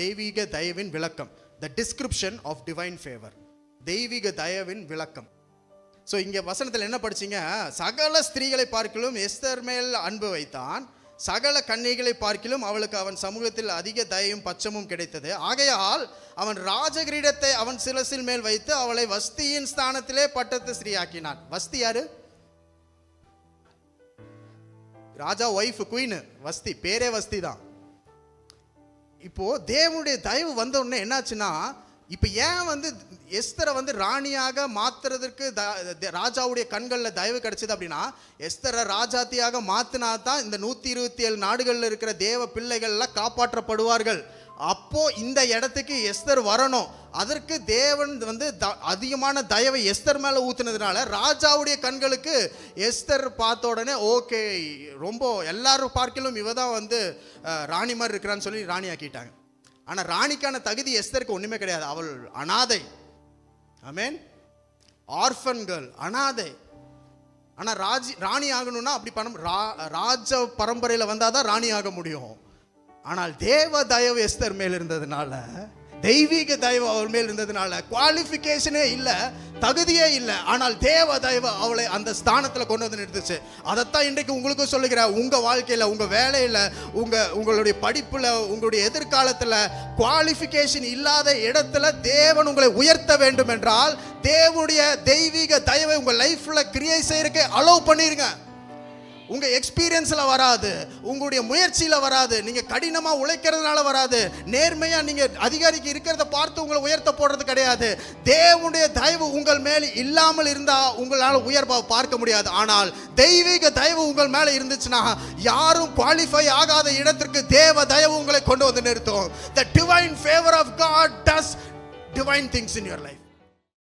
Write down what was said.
தெய்வீக தயவின் விளக்கம். The description of divine favour தெய்வீக தயவின் விளக்கம். ஸோ இங்கே வசனத்தில் என்ன படிச்சீங்க? சகல ஸ்திரீகளை பார்க்கிலும் எஸ்தர் மேல் அன்பு வைத்தான். சகல கன்னிகளை பார்க்கிலும் அவளுக்கு அவன் சமூகத்தில் அதிக தயவும் பச்சமும் கிடைத்தது. ஆகையால் அவன் ராஜகிரீடத்தை அவன் சிலசில் மேல் வைத்து அவளை வஸ்தியின் ஸ்தானத்திலே பட்டத்து ஸ்ரீயாக்கினான் வஸ்தி யாரு? ராஜா ஒய்ஃப் குயின் வஸ்தி பேரே வஸ்தி தான். இப்போது தேவனுடைய தயவு வந்த உடனே என்னாச்சுன்னா இப்போ ஏன் வந்து எஸ்தரை வந்து ராணியாக மாத்துறதுக்கு த- ராஜாவுடைய கண்களில் தயவு கிடச்சிது அப்படின்னா எஸ்தரை ராஜாத்தியாக மாற்றினா தான் இந்த நூற்றி இருபத்தி ஏழு நாடுகளில் இருக்கிற தேவ பிள்ளைகள்லாம் காப்பாற்றப்படுவார்கள். அப்போது இந்த இடத்துக்கு எஸ்தர் வரணும். அதற்கு தேவன் வந்து த- அதிகமான தயவை எஸ்தர் மேலே ஊற்றுனதுனால ராஜாவுடைய கண்களுக்கு எஸ்தர் பார்த்த உடனே ஓகே ரொம்ப எல்லாரும் பார்க்கலும் இவ தான் வந்து ராணி மாதிரி இருக்கிறான்னு சொல்லி ராணி ஆக்கிட்டாங்க ஆனால் ராணிக்கான தகுதி எஸ்தருக்கு ஒன்றுமே கிடையாது. அவள் அனாதை. ஆமென். ஆர்ஃபன் கேர்ள் அனாதை. ஆனால் ராஜி ராணி ஆகணும்னா அப்படி பண்ண ரா ராஜ பரம்பரையில் வந்தால் தான் ராணி ஆக முடியும். ஆனால் தேவ தயவு எஸ்தர் மேல் இருந்ததுனால தெய்வீக தயவு அவள் மேல் இருந்ததுனால குவாலிஃபிகேஷனே இல்லை தகுதியே இல்லை. ஆனால் தேவ தயவு அவளை அந்த ஸ்தானத்தில் கொண்டு வந்து நிறுத்துச்சு. அதைத்தான் இன்றைக்கு உங்களுக்கும் சொல்லுகிறேன் உங்கள் வாழ்க்கையில் உங்கள் வேலையில் உங்கள் உங்களுடைய படிப்பில் உங்களுடைய எதிர்காலத்தில் குவாலிஃபிகேஷன் இல்லாத இடத்துல தேவன் உங்களை உயர்த்த வேண்டும் என்றால் தேவனுடைய தெய்வீக தயவை உங்கள் லைஃப்பில் கிரியேட் செய்யறதுக்கு அலோவ் பண்ணிருங்க. உங்க எக்ஸ்பீரியன்ஸ்ல வராது. உங்களுடைய முயற்சியில வராது. நீங்க கடினமா உழைக்கிறதுனால வராது. நேர்மையா நீங்க அதிகாரிக்கு இருக்கிறத பார்த்து உங்களை உயர்த்த போடுறது கிடையாது. தேவனுடைய தயவு உங்கள் மேல் இல்லாமல் இருந்தா உங்களால் உயர்வா பார்க்க முடியாது. ஆனால் தெய்வீக தயவு உங்கள் மேல இருந்துச்சுன்னா யாரும் குவாலிஃபை ஆகாத இடத்திற்கு தேவ தயவு உங்களை கொண்டு வந்து நிறுத்தும். The divine favour of God does divine things in your life